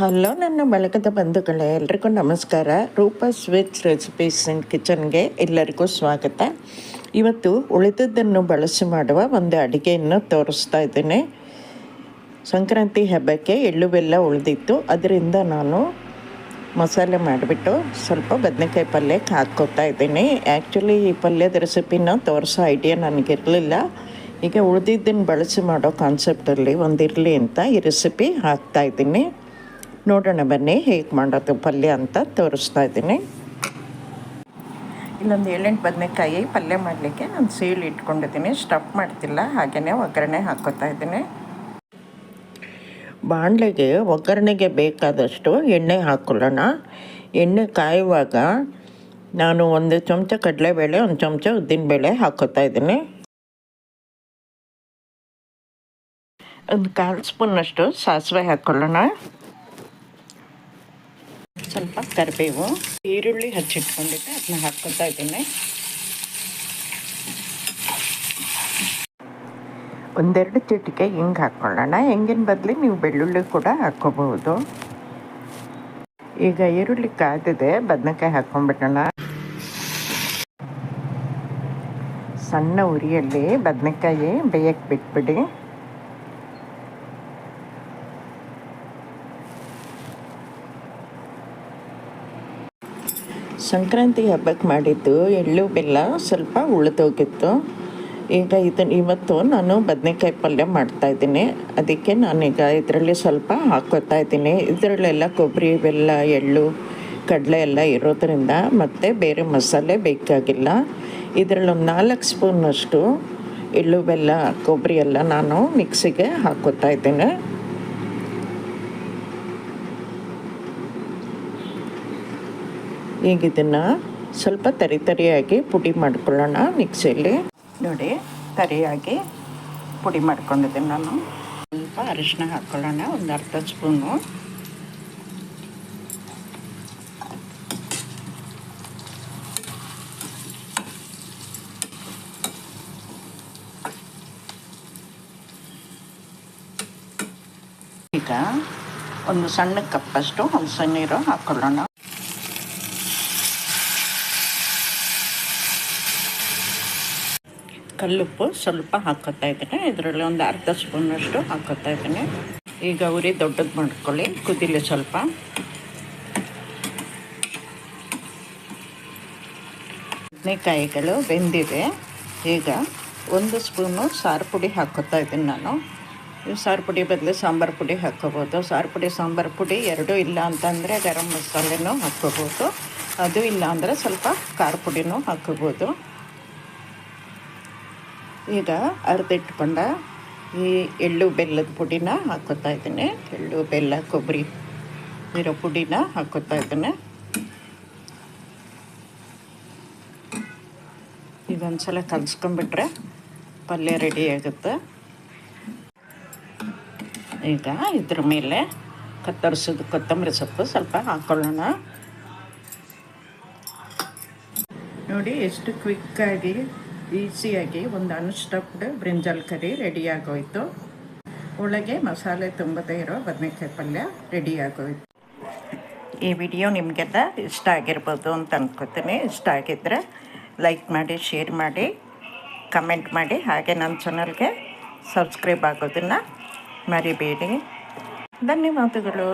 Hello ನನ್ನ ಬಳಗದ ಬಂಧುಗಳೇ, ಎಲ್ರಿಗೂ ನಮಸ್ಕಾರ. ರೂಪ ಸ್ವಿಚ್ ರೆಸಿಪೀಸ್ ಆ್ಯಂಡ್ ಕಿಚನ್ಗೆ ಎಲ್ಲರಿಗೂ ಸ್ವಾಗತ. ಇವತ್ತು ಉಳಿದದ್ದನ್ನು ಬಳಸಿ ಮಾಡುವ ಒಂದು ಅಡುಗೆಯನ್ನು ತೋರಿಸ್ತಾ ಇದ್ದೇನೆ. ಸಂಕ್ರಾಂತಿ ಹಬ್ಬಕ್ಕೆ ಎಳ್ಳು ಬೆಲ್ಲ ಉಳಿದಿತ್ತು. ಅದರಿಂದ ನಾನು ಮಸಾಲೆ ಮಾಡಿಬಿಟ್ಟು ಸ್ವಲ್ಪ ಬದನೆಕಾಯಿ ಪಲ್ಯಕ್ಕೆ ಹಾಕ್ಕೋತಾ ಇದ್ದೀನಿ. ಆ್ಯಕ್ಚುಲಿ ಈ ಪಲ್ಯದ ರೆಸಿಪಿನ ತೋರಿಸೋ ಐಡಿಯಾ ನನಗಿರಲಿಲ್ಲ. ಈಗ ಉಳಿದಿದ್ದನ್ನು ಬಳಸಿ ಮಾಡೋ ಕಾನ್ಸೆಪ್ಟಲ್ಲಿ ಒಂದಿರಲಿ ಅಂತ ಈ ರೆಸಿಪಿ ಹಾಕ್ತಾ ಇದ್ದೀನಿ. ನೋಡೋಣ ಬನ್ನಿ, ಹೇಗೆ ಮಾಡೋದು ಪಲ್ಯ ಅಂತ ತೋರಿಸ್ತಾ ಇದ್ದೀನಿ. ಇಲ್ಲೊಂದು ಏಳೆಂಟು ಬದನೆಕಾಯಿ ಪಲ್ಯ ಮಾಡಲಿಕ್ಕೆ ನಾನು ಸೀಳು ಇಟ್ಕೊಂಡಿದ್ದೀನಿ, ಸ್ಟಫ್ ಮಾಡ್ತಿಲ್ಲ ಹಾಗೆಯೇ ಒಗ್ಗರಣೆ ಹಾಕೋತಾ ಇದ್ದೀನಿ. ಬಾಣಲೆಗೆ ಒಗ್ಗರಣೆಗೆ ಬೇಕಾದಷ್ಟು ಎಣ್ಣೆ ಹಾಕೊಳ್ಳೋಣ. ಎಣ್ಣೆ ಕಾಯುವಾಗ ನಾನು ಒಂದು ಚಮಚ ಕಡಲೆಬೇಳೆ, ಒಂದು ಚಮಚ ಉದ್ದಿನಬೇಳೆ ಹಾಕೋತಾ ಇದ್ದೀನಿ. ಒಂದು ಕಾಲು ಸ್ಪೂನಷ್ಟು ಸಾಸಿವೆ ಹಾಕ್ಕೊಳ್ಳೋಣ ಸ್ವಲ್ಪ ಕರಿಬೇವು ಈರುಳ್ಳಿ ಹಚ್ಚಿಟ್ಕೊಂಡಿದ್ದೆ ಅದನ್ನ ಹಾಕ್ಕೊತಾ ಇದ್ದೀನಿ. ಒಂದೆರಡು ಚಿಟಿಕೆ ಹಿಂಗೆ ಹಾಕ್ಕೊಳ್ಳೋಣ ಹೆಂಗಿನ ಬದಲಿ ನೀವು ಬೆಳ್ಳುಳ್ಳಿ ಕೂಡ ಹಾಕ್ಕೋಬಹುದು. ಈಗ ಈರುಳ್ಳಿ ಕಾದಿದೆ, ಬದನೆಕಾಯಿ ಹಾಕ್ಕೊಂಡ್ಬಿಡೋಣ. ಸಣ್ಣ ಉರಿಯಲ್ಲಿ ಬದನೆಕಾಯಿ ಬೇಯಕ್ಕೆ ಬಿಟ್ಬಿಡಿ. ಸಂಕ್ರಾಂತಿ ಹಬ್ಬಕ್ಕೆ ಮಾಡಿದ್ದು ಎಳ್ಳು, ಬೆಲ್ಲ ಸ್ವಲ್ಪ ಉಳಿದೋಗಿತ್ತು. ಈಗ ಇದನ್ನು ಇವತ್ತು ನಾನು ಬದನೆಕಾಯಿ ಪಲ್ಯ ಮಾಡ್ತಾಯಿದ್ದೀನಿ ಅದಕ್ಕೆ ನಾನೀಗ ಇದರಲ್ಲಿ ಸ್ವಲ್ಪ ಹಾಕ್ಕೋತಾ ಇದ್ದೀನಿ. ಇದರಲ್ಲೆಲ್ಲ ಕೊಬ್ಬರಿ, ಬೆಲ್ಲ, ಎಳ್ಳು, ಕಡಲೆ ಎಲ್ಲ ಇರೋದರಿಂದ ಮತ್ತು ಬೇರೆ ಮಸಾಲೆ ಬೇಕಾಗಿಲ್ಲ. ಇದರಲ್ಲಿ ಒಂದು ನಾಲ್ಕು ಸ್ಪೂನಷ್ಟು ಎಳ್ಳು, ಬೆಲ್ಲ, ಕೊಬ್ಬರಿ ಎಲ್ಲ ನಾನು ಮಿಕ್ಸಿಗೆ ಹಾಕೋತಾ ಇದ್ದೀನಿ. ಈಗ ಇದನ್ನು ಸ್ವಲ್ಪ ತರಿ ತರಿಯಾಗಿ ಪುಡಿ ಮಾಡ್ಕೊಳ್ಳೋಣ ಮಿಕ್ಸಿಯಲ್ಲಿ. ನೋಡಿ, ತರಿಯಾಗಿ ಪುಡಿ ಮಾಡ್ಕೊಂಡಿದ್ದೀನಿ ನಾನು. ಸ್ವಲ್ಪ ಅರಿಶಿನ ಹಾಕ್ಕೊಳ್ಳೋಣ ಒಂದು ಅರ್ಧ ಸ್ಪೂನು. ಈಗ ಒಂದು ಸಣ್ಣ ಕಪ್ಪಷ್ಟು ಹುಣಸೆ ನೀರು ಹಾಕ್ಕೊಳ್ಳೋಣ ಕಲ್ಲುಪ್ಪು ಸ್ವಲ್ಪ ಹಾಕೋತಾ ಇದ್ದೇನೆ. ಇದರಲ್ಲಿ ಒಂದು ಅರ್ಧ ಸ್ಪೂನಷ್ಟು ಹಾಕೋತಾ ಇದ್ದೇನೆ. ಈಗ ಉರಿ ದೊಡ್ಡದು ಮಾಡ್ಕೊಳ್ಳಿ, ಕುದಿಲಿ ಸ್ವಲ್ಪ. ಬದನೆಕಾಯಿಗಳು ಬೆಂದಿವೆ ಈಗ ಒಂದು ಸ್ಪೂನು ಸಾರು ಪುಡಿ ಹಾಕೋತಾ ಇದ್ದೀನಿ ನಾನು. ಸಾರು ಪುಡಿ ಬದಲು ಸಾಂಬಾರು ಪುಡಿ ಹಾಕ್ಕೋಬೋದು ಸಾರು ಪುಡಿ, ಸಾಂಬಾರು ಪುಡಿ ಎರಡೂ ಇಲ್ಲ ಅಂತಂದರೆ ಗರಂ ಮಸಾಲೆನೂ ಹಾಕ್ಕೋಬೋದು ಅದು ಇಲ್ಲ ಅಂದರೆ ಸ್ವಲ್ಪ ಖಾರ ಪುಡಿನೂ ಹಾಕ್ಕೋಬೋದು ಈಗ ಅರ್ದಿಟ್ಕೊಂಡ ಈ ಎಳ್ಳು ಬೆಲ್ಲದ ಪುಡಿನ ಹಾಕೋತಾ ಇದ್ದೀನಿ. ಎಳ್ಳು, ಬೆಲ್ಲ ಕೊಬ್ಬರಿ ಇರೋ ಪುಡಿನ ಹಾಕೋತಾ ಇದ್ದೀನಿ. ಇದೊಂದು ಸಲ ಕಲಿಸ್ಕೊಂಬಿಟ್ರೆ ಪಲ್ಯ ರೆಡಿ ಆಗುತ್ತೆ. ಈಗ ಇದ್ರ ಮೇಲೆ ಕತ್ತರಿಸಿದ ಕೊತ್ತಂಬರಿ ಸೊಪ್ಪು ಸ್ವಲ್ಪ ಹಾಕ್ಕೊಳ್ಳೋಣ ನೋಡಿ ಎಷ್ಟು ಕ್ವಿಕ್ಕಾಗಿ ಈಸಿಯಾಗಿ ಒಂದು ಅನ್ಸ್ಟಫ್ಡ್ ಬ್ರಿಂಜಲ್ ಕರಿ ರೆಡಿ ಆಗೋಯ್ತು ಒಳಗೆ ಮಸಾಲೆ ತುಂಬದೇ ಇರೋ ಬದನೆಕಾಯಿ ಪಲ್ಯ ರೆಡಿ ಆಗೋಯ್ತು ಈ ವಿಡಿಯೋ ನಿಮಗೆಲ್ಲ ಇಷ್ಟ ಆಗಿರ್ಬೋದು ಅಂತ ಅನ್ಕೋತೀನಿ. ಇಷ್ಟ ಆಗಿದ್ದರೆ ಲೈಕ್ ಮಾಡಿ, ಶೇರ್ ಮಾಡಿ, ಕಮೆಂಟ್ ಮಾಡಿ. ಹಾಗೆ ನನ್ನ ಚಾನಲ್ಗೆ ಸಬ್ಸ್ಕ್ರೈಬ್ ಆಗೋದನ್ನು ಮರಿಬೇಡಿ. ಧನ್ಯವಾದಗಳು.